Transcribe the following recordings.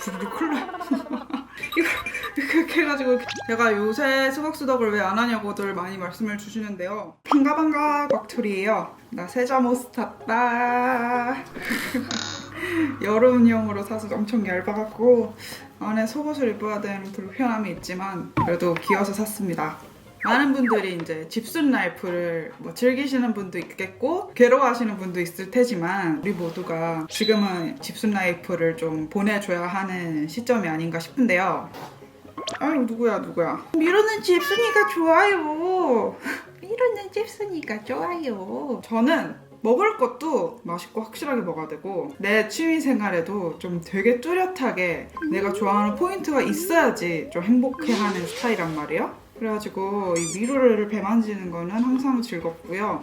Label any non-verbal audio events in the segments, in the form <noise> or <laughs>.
부르르. <laughs> 이거 이렇게 해가지고 제가 요새 수박수덕을 왜 안 하냐고들 많이 말씀을 주시는데요. 반가 꽉투리예요. 나 세자 모스 탔다. <laughs> 여름용으로 사서 엄청 얇아갖고 안에 속옷을 입어야 되는 불편함이 있지만 그래도 귀여워서 샀습니다. 많은 분들이 이제 집순 라이프를 뭐 즐기시는 분도 있겠고 괴로워하시는 분도 있을 테지만 우리 모두가 지금은 집순 라이프를 좀 보내줘야 하는 시점이 아닌가 싶은데요. 아유 누구야 누구야? 미로는 집순이가 좋아요. <laughs> 미로는 집순이가 좋아요. 저는 먹을 것도 맛있고 확실하게 먹어야 되고 내 취미 생활에도 좀 되게 뚜렷하게 내가 좋아하는 포인트가 있어야지 좀 행복해하는 스타일이란 말이에요 그래가지고 이 미로를 배 만지는 거는 항상 즐겁고요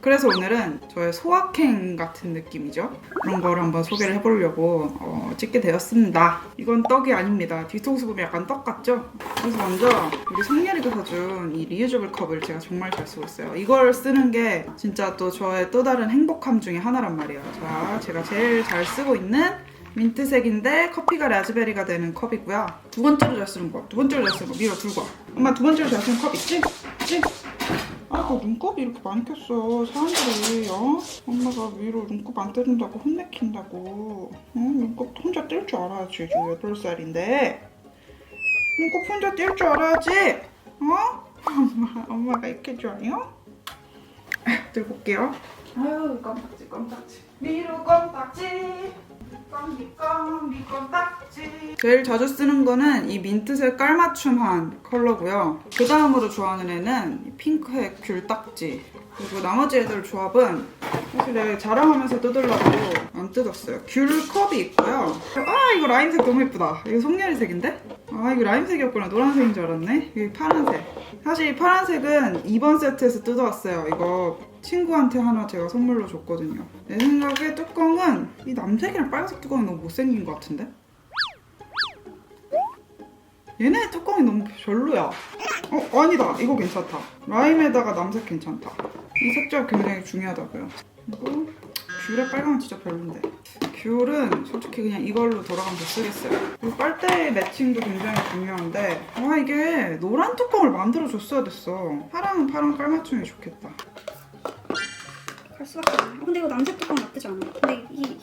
그래서 오늘은 저의 소확행 같은 느낌이죠. 그런 거를 한번 소개를 해보려고 어, 찍게 되었습니다. 이건 떡이 아닙니다. 뒤통수 보면 약간 떡 같죠? 그래서 먼저 우리 성렬이가 사준 이 리유저블 컵을 제가 정말 잘 쓰고 있어요. 이걸 쓰는 게 진짜 또 저의 또 다른 행복함 중에 하나란 말이에요. 자, 제가 제일 잘 쓰고 있는 민트색인데 커피가 라즈베리가 되는 컵이고요. 두 번째로 잘 쓰는 거, 두 번째로 잘 쓰는 거 밀어 들고 와. 엄마 두 번째로 잘 쓰는 컵 있지? 있지? 아이고 눈곱이 이렇게 많이 꼈어 사람들이 어? 엄마가 위로 눈곱 안 떼준다고 혼내킨다고 어? 눈곱 혼자 뗄 줄 알아야지 지금 8살인데 눈곱 혼자 뗄 줄 알아야지 어? 엄마, 엄마가 이렇게 좋아요? 들고 올게요 아유 껌딱지 껌딱지 미루 껌딱지 제일 자주 쓰는 거는 이 민트색 깔맞춤한 컬러고요. 그 다음으로 좋아하는 애는 이 핑크색 귤 딱지 그리고 나머지 애들 조합은 사실 내가 자랑하면서 뜯으려고 안 뜯었어요. 귤 컵이 있고요. 아 이거 라임색 너무 예쁘다. 이거 송년이색인데? 아 이거 라임색이었구나. 노란색인 줄 알았네. 이게 파란색. 사실 이 파란색은 이번 세트에서 뜯어왔어요. 이거 친구한테 하나 제가 선물로 줬거든요. 내 생각에 뚜껑은 이 남색이랑 빨간색 뚜껑이 너무 못생긴 것 같은데? 얘네 뚜껑이 너무 별로야. 어 아니다. 이거 괜찮다. 라임에다가 남색 괜찮다. 이 색깔 굉장히 중요하다고요. 그리고 귤의 빨강은 진짜 별론데. 귤은 솔직히 그냥 이걸로 돌아가면서 쓰겠어요. 그리고 빨대 매칭도 굉장히 중요한데. 와 이게 노란 뚜껑을 만들어줬어야 됐어. 파랑 파랑 깔맞춤이 좋겠다. 갈 수밖에 없네. 어, 근데 이거 남색 뚜껑 나쁘지 않아. 근데 이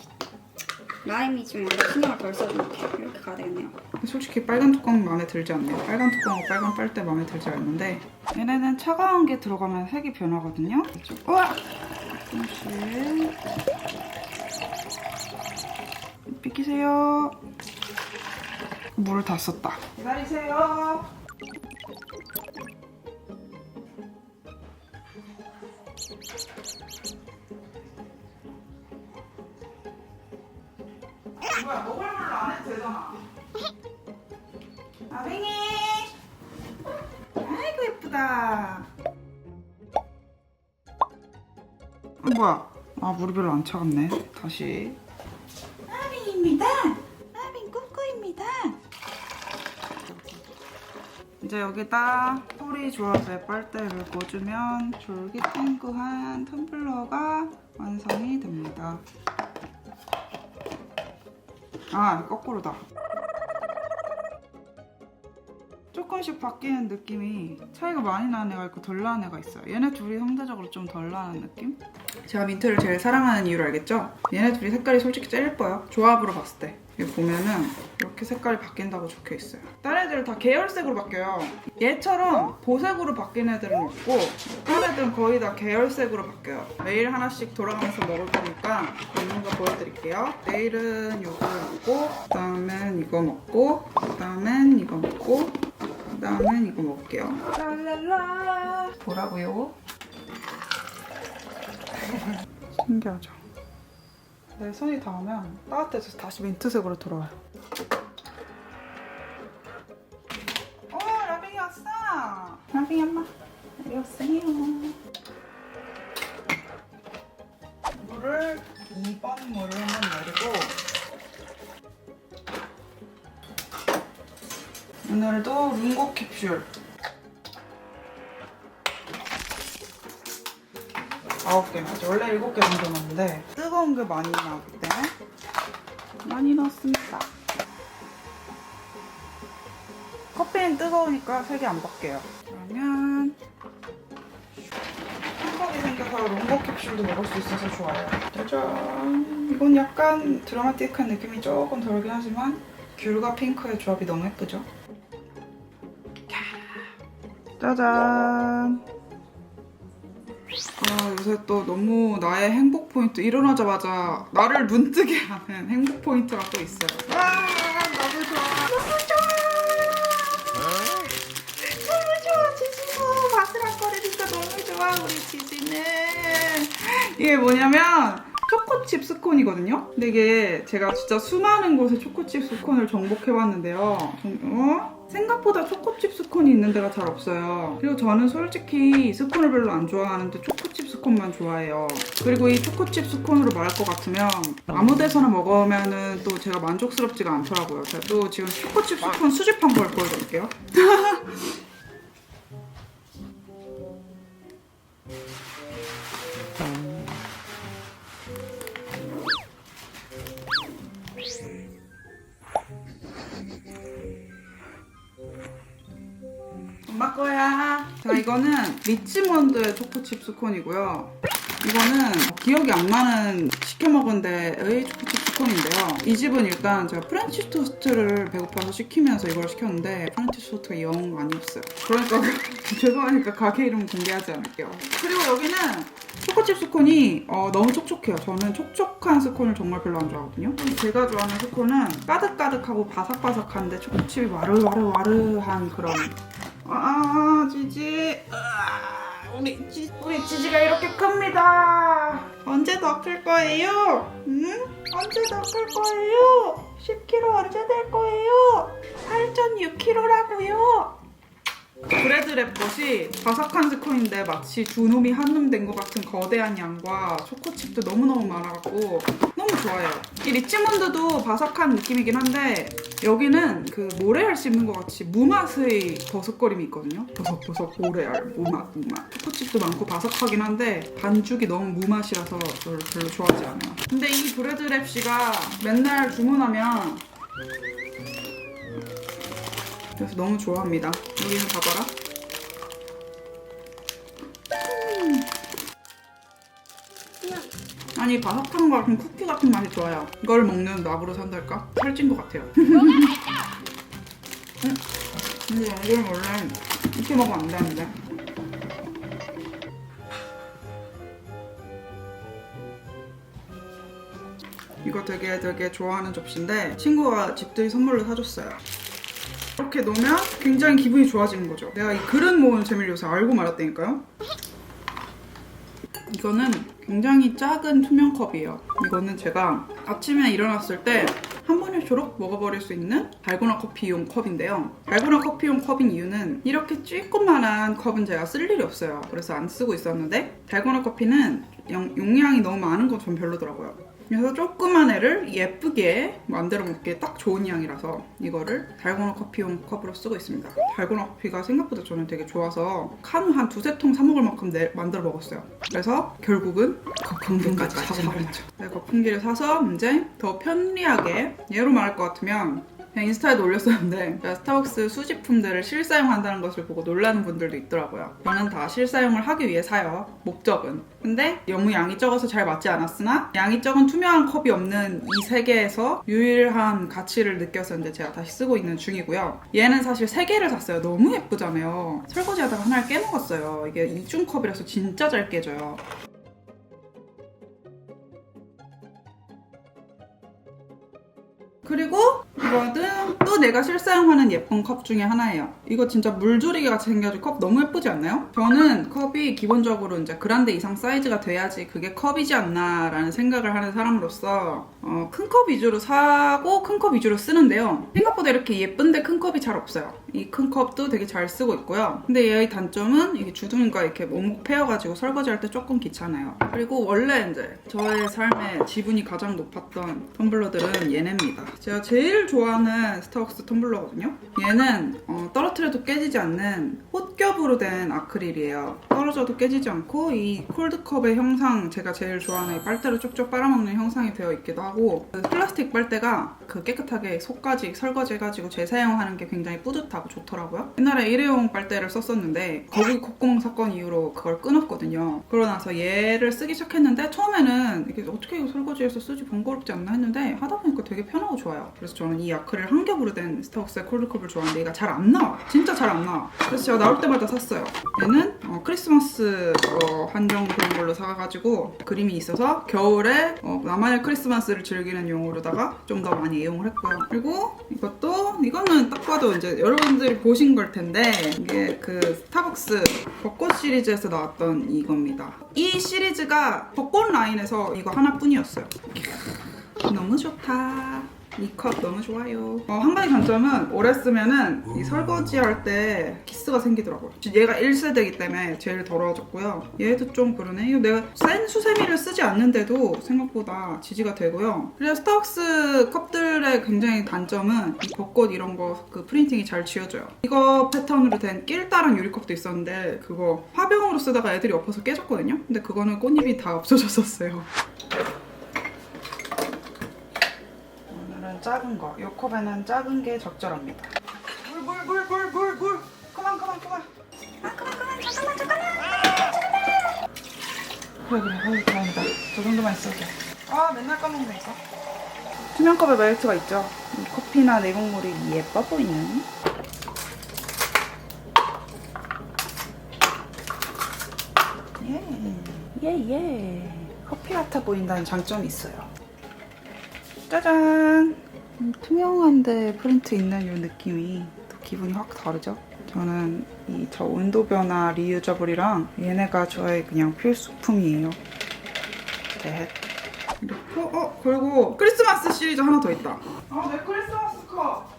라임이 좀 약간 신경을 덜 써도 이렇게, 가야 되겠네요. 솔직히 빨간 뚜껑 마음에 들지 않네요. 빨간 뚜껑하고 빨간 빨대 마음에 들지 않는데 얘네는 차가운 게 들어가면 색이 변하거든요. 우와! 조금씩 비키세요. 물을 다 썼다. 기다리세요. 뭐야? 아 물이 별로 안 차갑네. 다시. 아뱅입니다. 아뱅 꾸꾸입니다. 이제 여기다 소리 조합의 빨대를 꽂으면 졸깃탱구한 텀블러가 완성이 됩니다. 아 거꾸로다 조금씩 바뀌는 느낌이 차이가 많이 나는 애가 있고 덜 나는 애가 있어요. 얘네 둘이 상대적으로 좀 덜 나는 느낌? 제가 민트를 제일 사랑하는 이유를 알겠죠? 얘네 둘이 색깔이 솔직히 제일 예뻐요. 조합으로 봤을 때. 여기 보면은 이렇게 색깔이 바뀐다고 적혀 있어요. 다른 애들은 다 계열색으로 바뀌어요. 얘처럼 보색으로 바뀐 애들은 없고 다른 애들은 거의 다 계열색으로 바뀌어요. 매일 하나씩 돌아가면서 먹을 거니까 먹는 거 보여드릴게요. 내일은 이거 먹고 그다음엔 이거 먹고 그다음엔 이거 먹고 그다음엔 이거 먹을게요. 랄랄라. 뭐라고요? 신기하죠? 내 손이 닿으면 따뜻해져서 다시 민트색으로 돌아와요. 오, 라빙이 왔어. 라빙이 엄마. 여기 왔어요. 물을 2번 물을 한번 내리고 오늘도 lungo 캡슐 아홉 개 맞아. 원래 일곱 개 정도 넣는데 뜨거운 게 많이 나오기 때문에 많이 넣었습니다. 커피는 뜨거우니까 색이 안 바뀌어요. 그러면 콩컵이 생겨서 롱거 캡슐도 먹을 수 있어서 좋아요. 짜잔. 이건 약간 드라마틱한 느낌이 조금 덜긴 하지만 귤과 핑크의 조합이 너무 예쁘죠? 짜잔. 아, 요새 또 너무 나의 행복 포인트 일어나자마자 나를 눈뜨게 하는 행복 포인트가 또 있어요. 와, 너무 좋아. 너무 좋아. 너무 좋아, 지지고 바스락거리니까 너무 좋아, 우리 지지는. 이게 뭐냐면 초코칩 스콘이거든요. 근데 이게 제가 진짜 수많은 곳에 초코칩 스콘을 정복해봤는데요. 정- 어? 생각보다 초코칩 스콘이 있는 데가 잘 없어요. 그리고 저는 솔직히 스콘을 별로 안 좋아하는데 초코칩 스콘만 좋아해요. 그리고 이 초코칩 스콘으로 말할 것 같으면 아무 데서나 먹으면은 또 제가 만족스럽지가 않더라고요. 제가 또 지금 초코칩 스콘 수집한 걸 보여드릴게요. <laughs> 이거는 리치몬드의 초코칩 스콘이고요. 이거는 기억이 안 나는 시켜 먹은 데의 초코칩 스콘인데요. 이 집은 일단 제가 프렌치 토스트를 배고파서 시키면서 이걸 시켰는데 프렌치 토스트가 영 아니었어요. 그러니까 <laughs> 죄송하니까 가게 이름 공개하지 않을게요. 그리고 여기는 초코칩 스콘이 어, 너무 촉촉해요. 저는 촉촉한 스콘을 정말 별로 안 좋아하거든요. 제가 좋아하는 스콘은 까득까득하고 바삭바삭한데 초코칩이 와르와르와르한 그런 아, 지지. 아, 우리 지, 우리 지지가 이렇게 큽니다. 언제 더 클 거예요? 응? 언제 더 클 거예요? 10kg 언제 될 거예요? 8.6kg라고요. 브레드 랩 것이 바삭한 스콘인데 마치 두 놈이 한놈 된 것 같은 거대한 양과 초코칩도 너무너무 많아갖고 너무 좋아요. 이 리치몬드도 바삭한 느낌이긴 한데 여기는 그 모래알 씹는 것 같이 무맛의 버섯거림이 있거든요. 버섯버섯 모래알 무맛 무맛. 초코칩도 많고 바삭하긴 한데 반죽이 너무 무맛이라서 별로, 별로 좋아하지 않아요. 근데 이 브레드 랩 씨가 맨날 주문하면 그래서 너무 좋아합니다. 여기는 봐봐라. 아니 바삭한 거 같은 쿠키 같은 맛이 좋아요. 이걸 먹는 나부로 산달까? 살찐 것 같아요. <laughs> 음, 근데 이걸 원래 이렇게 먹으면 안 되는데. 이거 되게 되게 좋아하는 접시인데 친구가 집들이 선물로 사줬어요. 이렇게 놓으면 굉장히 기분이 좋아지는 거죠. 내가 이 그릇 모으는 재미를 요새 알고 말았다니까요. 이거는 굉장히 작은 투명 컵이에요. 이거는 제가 아침에 일어났을 때 한 번에 조록 먹어버릴 수 있는 달고나 커피용 컵인데요. 달고나 커피용 컵인 이유는 이렇게 쬐꼬만한 컵은 제가 쓸 일이 없어요. 그래서 안 쓰고 있었는데 달고나 커피는 용, 용량이 너무 많은 건 전 별로더라고요. 그래서 조그만 애를 예쁘게 만들어 먹기에 딱 좋은 양이라서 이거를 달고나 커피용 컵으로 쓰고 있습니다. 달고나 커피가 생각보다 저는 되게 좋아서 카누 한 두세 통 사 먹을 만큼 내- 만들어 먹었어요. 그래서 결국은 거품기까지 사버렸죠. 네, 거품기를 사서 이제 더 편리하게 얘로 말할 것 같으면 그냥 인스타에도 올렸었는데 제가 스타벅스 수집품들을 실사용한다는 것을 보고 놀라는 분들도 있더라고요. 저는 다 실사용을 하기 위해 사요. 목적은. 근데 너무 양이 적어서 잘 맞지 않았으나 양이 적은 투명한 컵이 없는 이 세계에서 유일한 가치를 느껴서 이제 제가 다시 쓰고 있는 중이고요. 얘는 사실 세 개를 샀어요. 너무 예쁘잖아요. 설거지하다가 하나를 깨먹었어요. 이게 이중 컵이라서 진짜 잘 깨져요. 그리고 또 내가 실사용하는 예쁜 컵 중에 하나예요. 이거 진짜 물조리개 같이 생겨가지고 컵 너무 예쁘지 않나요? 저는 컵이 기본적으로 이제 그란데 이상 사이즈가 돼야지 그게 컵이지 않나라는 생각을 하는 사람으로서 어, 큰 컵 위주로 사고 큰 컵 위주로 쓰는데요. 생각보다 이렇게 예쁜데 큰 컵이 잘 없어요. 이 큰 컵도 되게 잘 쓰고 있고요. 근데 얘의 단점은 이게 주둥이가 이렇게 오목 패여가지고 설거지할 때 조금 귀찮아요. 그리고 원래 이제 저의 삶의 지분이 가장 높았던 텀블러들은 얘네입니다. 제가 제일 좋아하는 스타벅스 텀블러거든요. 얘는 어, 떨어뜨려도 깨지지 않는 홑겹으로 된 아크릴이에요. 떨어져도 깨지지 않고 이 콜드컵의 형상 제가 제일 좋아하는 이 빨대로 쪽쪽 빨아먹는 형상이 되어 있기도 하고 그 플라스틱 빨대가 그 깨끗하게 속까지 설거지해가지고 재사용하는 게 굉장히 뿌듯하고 좋더라고요. 옛날에 일회용 빨대를 썼었는데 거북이 콧구멍 사건 이후로 그걸 끊었거든요. 그러고 나서 얘를 쓰기 시작했는데 처음에는 이게 어떻게 이거 설거지해서 쓰지 번거롭지 않나 했는데 하다 보니까 되게 편하고 좋아요. 그래서 저는 이 아크릴 한 겹으로 된 스타벅스의 콜드컵을 좋아하는데 얘가 잘 안 나와. 진짜 잘 안 나와. 그래서 제가 나올 때마다 샀어요. 얘는 어, 크리스마스 어, 한정 그런 걸로 사가지고 그림이 있어서 겨울에 어, 나만의 크리스마스를 즐기는 용으로다가 좀 더 많이 이용을 했고요. 그리고 이것도 이거는 딱 봐도 이제 여러분 들이 보신 걸 텐데 이게 그 스타벅스 벚꽃 시리즈에서 나왔던 이겁니다. 이 시리즈가 벚꽃 라인에서 이거 하나뿐이었어요. 너무 좋다. 이 컵 너무 좋아요. 어, 한 가지 장점은 오래 쓰면은 이 설거지 할때 기스가 생기더라고요. 얘가 1세대이기 때문에 제일 더러워졌고요. 얘도 좀 그러네. 이거 내가 센 수세미를 쓰지 않는데도 생각보다 지지가 되고요. 그리고 스타벅스 컵들의 굉장히 단점은 이 벚꽃 이런 거 그 프린팅이 잘 지워져요. 이거 패턴으로 된 낄따란 유리컵도 있었는데 그거 화병으로 쓰다가 애들이 엎어서 깨졌거든요. 근데 그거는 꽃잎이 다 없어졌었어요. 오늘은 작은 거. 이 컵에는 작은 게 적절합니다. 물, 물, 물, 물, 물, 물. 그만, 그만, 그만. 아, 그만, 그만. 잠깐만, 잠깐만. 그래, 그래. 어이, 다행이다. 저 정도만 있어도 돼. 아, 맨날 까먹는 이거. 투명컵에 멜트가 있죠. 이 커피나 내곡물이 예뻐 보이는. 예, 예, 예. 커피 같아 보인다는 장점이 있어요. 짜잔! 음, 투명한데 프린트 있는 이 느낌이 또 기분이 확 다르죠? 저는 이 저 온도 변화 리유저블이랑 얘네가 저의 그냥 필수품이에요. 네. 이렇게 어 그리고 크리스마스 시리즈 하나 더 있다. 아 내 크리스마스 컵.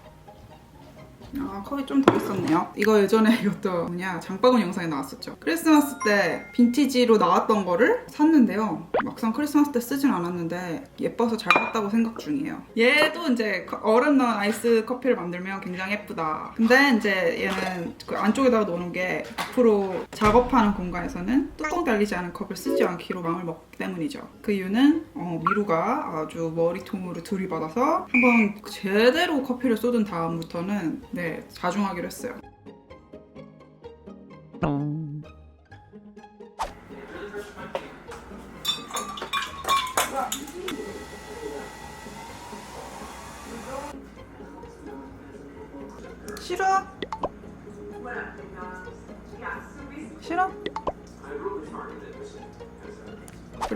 아 컵이 좀 더 있었네요. 이거 예전에 <laughs> 이것도 뭐냐 장바구니 영상에 나왔었죠. 크리스마스 때 빈티지로 나왔던 거를 샀는데요. 막상 크리스마스 때 쓰진 않았는데 예뻐서 잘 샀다고 생각 중이에요. 얘도 이제 얼음 넣은 아이스 커피를 만들면 굉장히 예쁘다. 근데 이제 얘는 그 안쪽에다가 놓는 게 앞으로 작업하는 공간에서는 뚜껑 달리지 않은 컵을 쓰지 않기로 마음을 먹기 때문이죠. 그 이유는 어, 미루가 아주 머리통으로 들이받아서 한번 제대로 커피를 쏟은 다음부터는 네 자중하기로 했어요.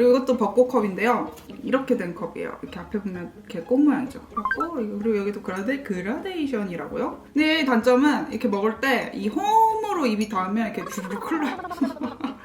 그리고 이것도 벚꽃컵인데요. 이렇게 된 컵이에요. 이렇게 앞에 보면 이렇게 꽃 모양이죠. 그리고 여기도 그라데 그라데이션이라고요. 근데 이 단점은 이렇게 먹을 때 이 홈으로 입이 닿으면 이렇게 주르륵 흘러요. <laughs>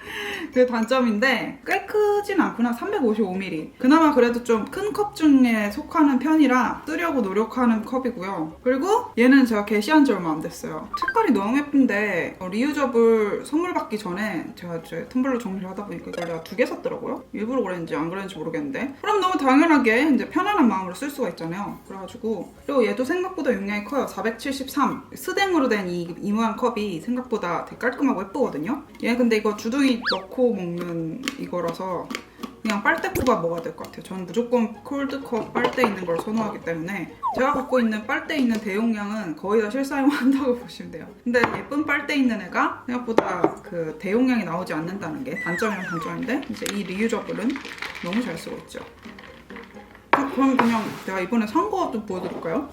그 단점인데 꽤 크진 않구나 355ml 그나마 그래도 좀 큰 컵 중에 속하는 편이라 쓰려고 노력하는 컵이고요. 그리고 얘는 제가 게시한 지 얼마 안 됐어요. 색깔이 너무 예쁜데 어, 리유저블 선물 받기 전에 제가 이제 텀블러 정리를 하다 보니까 이걸 내가 두 개 샀더라고요. 일부러 그랬는지 안 그랬는지 모르겠는데. 그럼 너무 당연하게 이제 편안한 마음으로 쓸 수가 있잖아요. 그래가지고 그리고 얘도 생각보다 용량이 커요. 473 스댕으로 된 이이 모양 컵이 생각보다 되게 깔끔하고 예쁘거든요. 얘 근데 이거 주둥이 넣고 먹는 이거라서 그냥 빨대컵만 먹어야 될 것 같아요. 저는 무조건 콜드컵 빨대 있는 걸 선호하기 때문에 제가 갖고 있는 빨대 있는 대용량은 거의 다 실사용한다고 <laughs> 보시면 돼요. 근데 예쁜 빨대 있는 애가 생각보다 그 대용량이 나오지 않는다는 게 단점이랑 단점인데 이제 이 리유저블은 너무 잘 쓰고 있죠. 어, 그럼 그냥 내가 이번에 산 거 좀 보여드릴까요?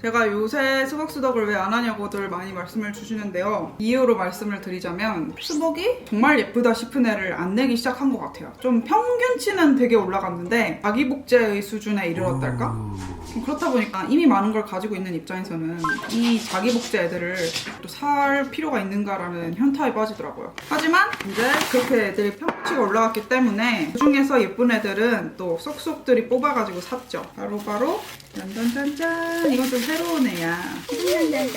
제가 요새 수박 수덕을 왜 안 하냐고들 많이 말씀을 주시는데요. 이유로 말씀을 드리자면 수박이 정말 예쁘다 싶은 애를 안 내기 시작한 것 같아요. 좀 평균치는 되게 올라갔는데 아기 복제의 수준에 이르렀달까? 그렇다 보니까 이미 많은 걸 가지고 있는 입장에서는 이 자기 복제 애들을 또 살 필요가 있는가라는 현타에 빠지더라고요. 하지만 이제 그렇게 애들이 평균치가 올라갔기 때문에 그 중에서 예쁜 애들은 또 쏙쏙들이 뽑아가지고 샀죠. 바로바로 짠짠짠짠 이건 좀 새로운 애야. 짠짠짠.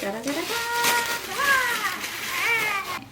짜라짜라짜.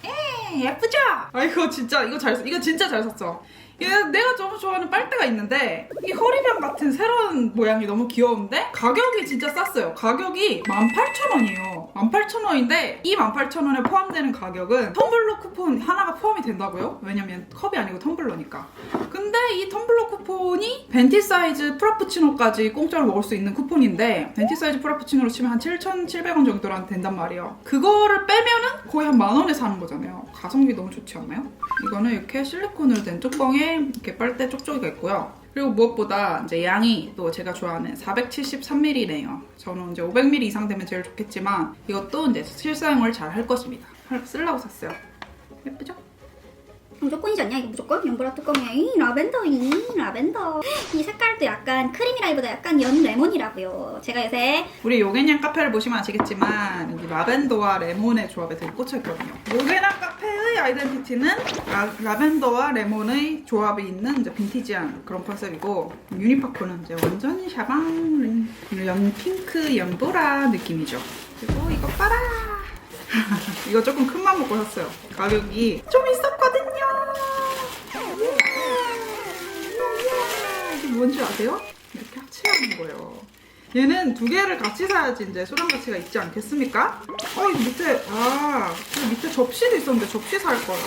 에, 예쁘죠? 아 이거 진짜 이거 잘 이거 진짜 잘 샀어. 얘 내가 너무 좋아하는 빨대가 있는데 이 허리병 같은 새로운 모양이 너무 귀여운데 가격이 진짜 쌌어요. 가격이 18,000원이에요. 18,000원인데 이 18,000원에 포함되는 가격은 텀블러 쿠폰 하나가 포함이 된다고요? 왜냐면 컵이 아니고 텀블러니까. 근데 이 텀블러 쿠폰이 벤티 사이즈 프라푸치노까지 공짜로 먹을 수 있는 쿠폰인데 벤티 사이즈 프라푸치노로 치면 한 7,700원 정도란 된단 말이에요. 그거를 빼면은 거의 한 만 원에 사는 거잖아요. 가성비 너무 좋지 않나요? 이거는 이렇게 실리콘으로 된 뚜껑에 이렇게 빨대 쪽쪽이가 있고요. 그리고 무엇보다 이제 양이 또 제가 좋아하는 473ml네요. 저는 이제 500ml 이상 되면 제일 좋겠지만 이것도 이제 실사용을 잘 할 것입니다. 쓰려고 샀어요. 예쁘죠? 무조건이지 않냐 이거 무조건? 연보라 뚜껑이야 이 라벤더 이 라벤더 이 색깔도 약간 크림이라기보다 약간 연 레몬이라고요 제가 요새 우리 요게냥 카페를 보시면 아시겠지만 여기 라벤더와 레몬의 조합에 되게 꽂혀있거든요. 요게냥 카페의 아이덴티티는 라, 벤더와 레몬의 조합이 있는 이제 빈티지한 그런 컨셉이고 유니파코는 이제 완전히 샤방 연 핑크 연보라 느낌이죠. 그리고 이거 봐라. <laughs> 이거 조금 큰 맘 먹고 샀어요. 가격이 좀 있었거든요. 이게 뭔지 아세요? 이렇게 합체하는 거예요. 얘는 두 개를 같이 사야지 이제 소장 가치가 있지 않겠습니까? 어, 이 밑에, 아, 그 밑에 접시도 있었는데 접시 살 걸.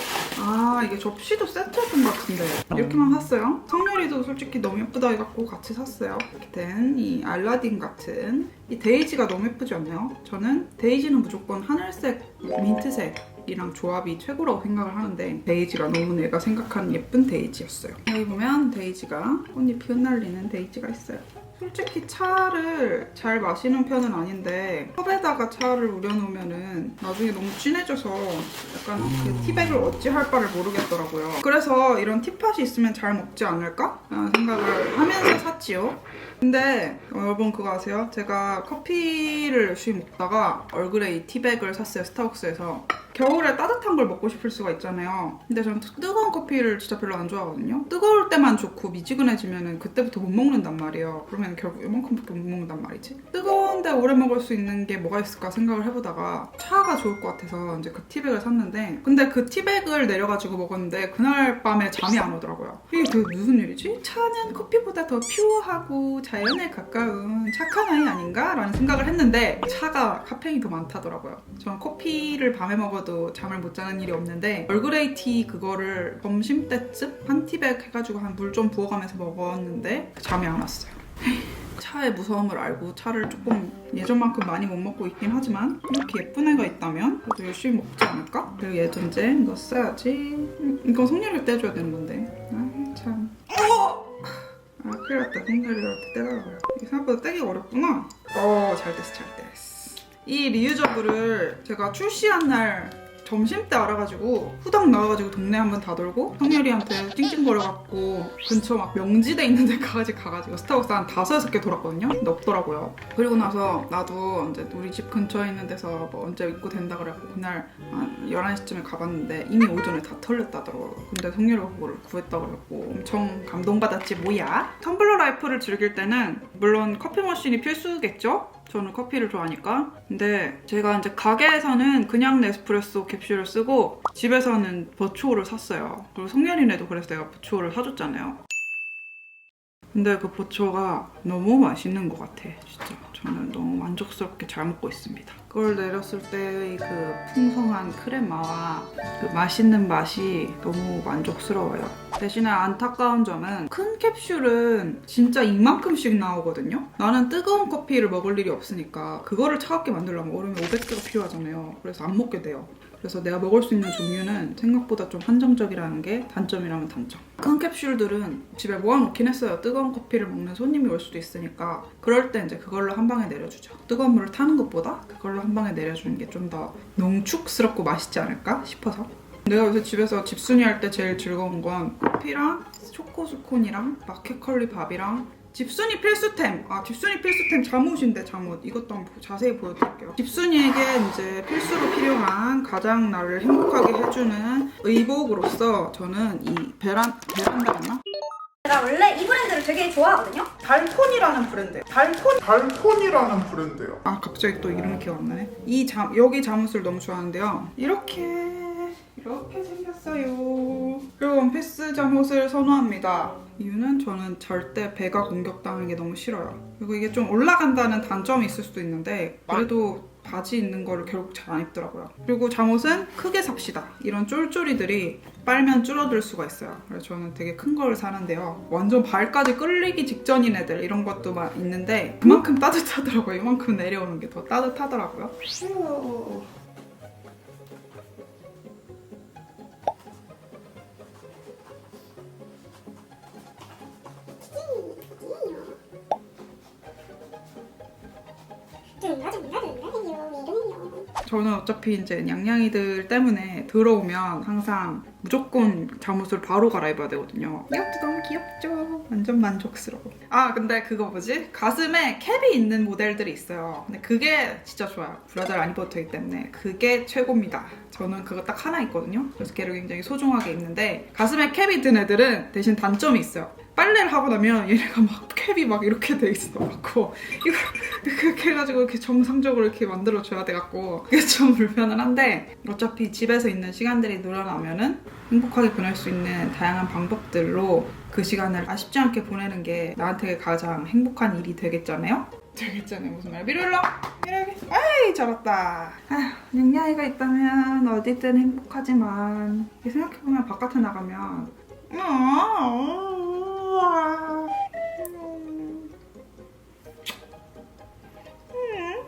아, 이게 접시도 세트였던 것 같은데. 이렇게만 샀어요. 성렬이도 솔직히 너무 예쁘다 해갖고 같이 샀어요. 이렇게 된 이 알라딘 같은 이 데이지가 너무 예쁘지 않나요? 저는 데이지는 무조건 하늘색, 민트색. 이랑 조합이 최고라고 생각을 하는데 데이지가 너무 내가 생각하는 예쁜 데이지였어요. 여기 보면 데이지가 꽃잎이 흩날리는 데이지가 있어요. 솔직히 차를 잘 마시는 편은 아닌데 컵에다가 차를 우려놓으면은 나중에 너무 진해져서 약간 그 티백을 어찌 할 바를 모르겠더라고요. 그래서 이런 티팟이 있으면 잘 먹지 않을까? 라는 생각을 하면서 샀지요. 근데 어, 여러분 그거 아세요? 제가 커피를 열심히 먹다가 얼그레이 티백을 샀어요 스타벅스에서 겨울에 따뜻한 걸 먹고 싶을 수가 있잖아요 근데 저는 뜨거운 커피를 진짜 별로 안 좋아하거든요 뜨거울 때만 좋고 미지근해지면 그때부터 못 먹는단 말이에요 그러면 결국 이만큼밖에 못 먹는단 말이지 뜨거운데 오래 먹을 수 있는 게 뭐가 있을까 생각을 해보다가 차가 좋을 것 같아서 이제 그 티백을 샀는데 근데 그 티백을 내려가지고 먹었는데 그날 밤에 잠이 안 오더라고요 이게 그 무슨 일이지? 차는 커피보다 더 퓨어하고 자연에 가까운 착한 아이 아닌가? 라는 생각을 했는데 차가 카페인이 더 많다더라고요. 저는 커피를 밤에 먹어 도 잠을 못 자는 일이 없는데 얼그레이 티 그거를 점심 때쯤 한 티백 해가지고 한 물 좀 부어가면서 먹었는데 잠이 안 왔어요. <laughs> 차의 무서움을 알고 차를 조금 예전만큼 많이 못 먹고 있긴 하지만 이렇게 예쁜 애가 있다면 그래도 열심히 먹지 않을까? 그리고 예전제 넣었어야지 음, 이건 송년회 떼줘야 되는 건데 아 참. 어! 아 큰일 났다 생각이한테 떼달라고요 이게 생각보다 떼기가 어렵구나 어잘 됐어 잘 됐어 이 리유저블을 제가 출시한 날 점심 때 알아가지고 후딱 나와가지고 동네 한번 다 돌고 성렬이한테 찡찡거려갖고 근처 막 명지대 있는 데 가가지고 가가지고 스타벅스 한 다섯 여섯 개 돌았거든요? 근데 없더라고요. 그리고 나서 나도 이제 우리 집 근처에 있는 데서 뭐 언제 입고 된다 그래갖고 그날 한 11시쯤에 가봤는데 이미 오전에 다 털렸다더라고요. 근데 성렬이가 그거를 구했다 그래갖고 엄청 감동받았지 뭐야? 텀블러 라이프를 즐길 때는 물론 커피 머신이 필수겠죠? 저는 커피를 좋아하니까. 근데 제가 이제 가게에서는 그냥 네스프레소 캡슐을 쓰고 집에서는 버추오를 샀어요. 그리고 송년이네도 그래서 내가 버추오를 사줬잖아요. 근데 그 버추오가 너무 맛있는 것 같아, 진짜. 저는 너무 만족스럽게 잘 먹고 있습니다. 그걸 내렸을 때의 그 풍성한 크레마와 그 맛있는 맛이 너무 만족스러워요. 대신에 안타까운 점은 큰 캡슐은 진짜 이만큼씩 나오거든요. 나는 뜨거운 커피를 먹을 일이 없으니까 그거를 차갑게 만들려면 얼음이 500개가 필요하잖아요. 그래서 안 먹게 돼요. 그래서 내가 먹을 수 있는 종류는 생각보다 좀 한정적이라는 게 단점이라면 단점. 큰 캡슐들은 집에 모아놓긴 했어요. 뜨거운 커피를 먹는 손님이 올 수도 있으니까. 그럴 때 이제 그걸로 한 방에 내려주죠. 뜨거운 물을 타는 것보다 그걸로 한 방에 내려주는 게 좀 더 농축스럽고 맛있지 않을까 싶어서. 내가 요새 집에서 집순이 할 때 제일 즐거운 건 커피랑 초코스콘이랑 마켓컬리 밥이랑 집순이 필수템! 아, 집순이 필수템 잠옷인데, 잠옷. 이것도 한번 보- 자세히 보여드릴게요. 집순이에게 이제 필수로 필요한 가장 나를 행복하게 해주는 의복으로서 저는 이 베란, 베란다였나? 제가 원래 이 브랜드를 되게 좋아하거든요 달콘이라는 브랜드. 달콘? 달콘이라는 브랜드요. 아, 갑자기 또 이름이 기억 안 나네. 이 잠, 여기 잠옷을 너무 좋아하는데요. 이렇게, 이렇게 생겼어요. 그리고 원피스 잠옷을 선호합니다. 이유는 저는 절대 배가 공격당하는 게 너무 싫어요. 그리고 이게 좀 올라간다는 단점이 있을 수도 있는데 그래도 바지 있는 거를 결국 잘 안 입더라고요. 그리고 잠옷은 크게 삽시다. 이런 쫄쫄이들이 빨면 줄어들 수가 있어요. 그래서 저는 되게 큰 걸 사는데요. 완전 발까지 끌리기 직전인 애들 이런 것도 막 있는데 그만큼 따뜻하더라고요. 이만큼 내려오는 게 더 따뜻하더라고요. 저는 어차피 이제 냥냥이들 때문에 들어오면 항상 무조건 잠옷을 바로 갈아입어야 되거든요. 이것도 너무 귀엽죠? 완전 만족스러워. 아 근데 그거 뭐지? 가슴에 캡이 있는 모델들이 있어요. 근데 그게 진짜 좋아요. 브라자를 안 입어도 되기 때문에 그게 최고입니다. 저는 그거 딱 하나 있거든요. 그래서 걔를 굉장히 소중하게 입는데 가슴에 캡이 든 애들은 대신 단점이 있어요. 빨래를 하고 나면 얘네가 막 캡이 막 이렇게 돼 있어 갖고 이걸 이렇게 해가지고 이렇게 정상적으로 이렇게 만들어 줘야 돼 갖고 그게 좀 불편은 한데 어차피 집에서 있는 시간들이 늘어나면은 행복하게 보낼 수 있는 다양한 방법들로 그 시간을 아쉽지 않게 보내는 게 나한테 가장 행복한 일이 되겠잖아요. 되겠잖아요. 무슨 말? 미룰러 이렇게 아이 잘왔다. 아휴 냥냥이가 있다면 어디든 행복하지만. 생각해보면 바깥에 나가면 아, 음.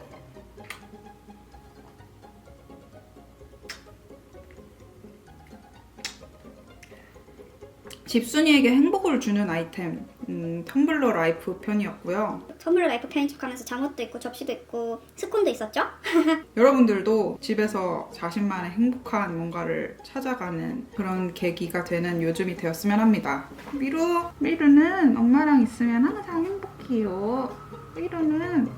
집순이에게 행복을 주는 아이템 음, 텀블러 라이프 편이었고요. 선물로 라이프 편인 척하면서 잠옷도 있고 접시도 있고 스콘도 있었죠? <laughs> 여러분들도 집에서 자신만의 행복한 뭔가를 찾아가는 그런 계기가 되는 요즘이 되었으면 합니다. 미루, 미루는 엄마랑 있으면 항상 행복해요. 미루는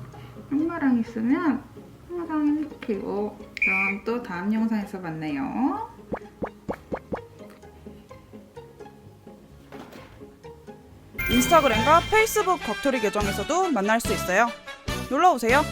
엄마랑 있으면 항상 행복해요. 그럼 또 다음 영상에서 만나요. 인스타그램과 페이스북 겉토리 계정에서도 만날 수 있어요. 놀러 오세요.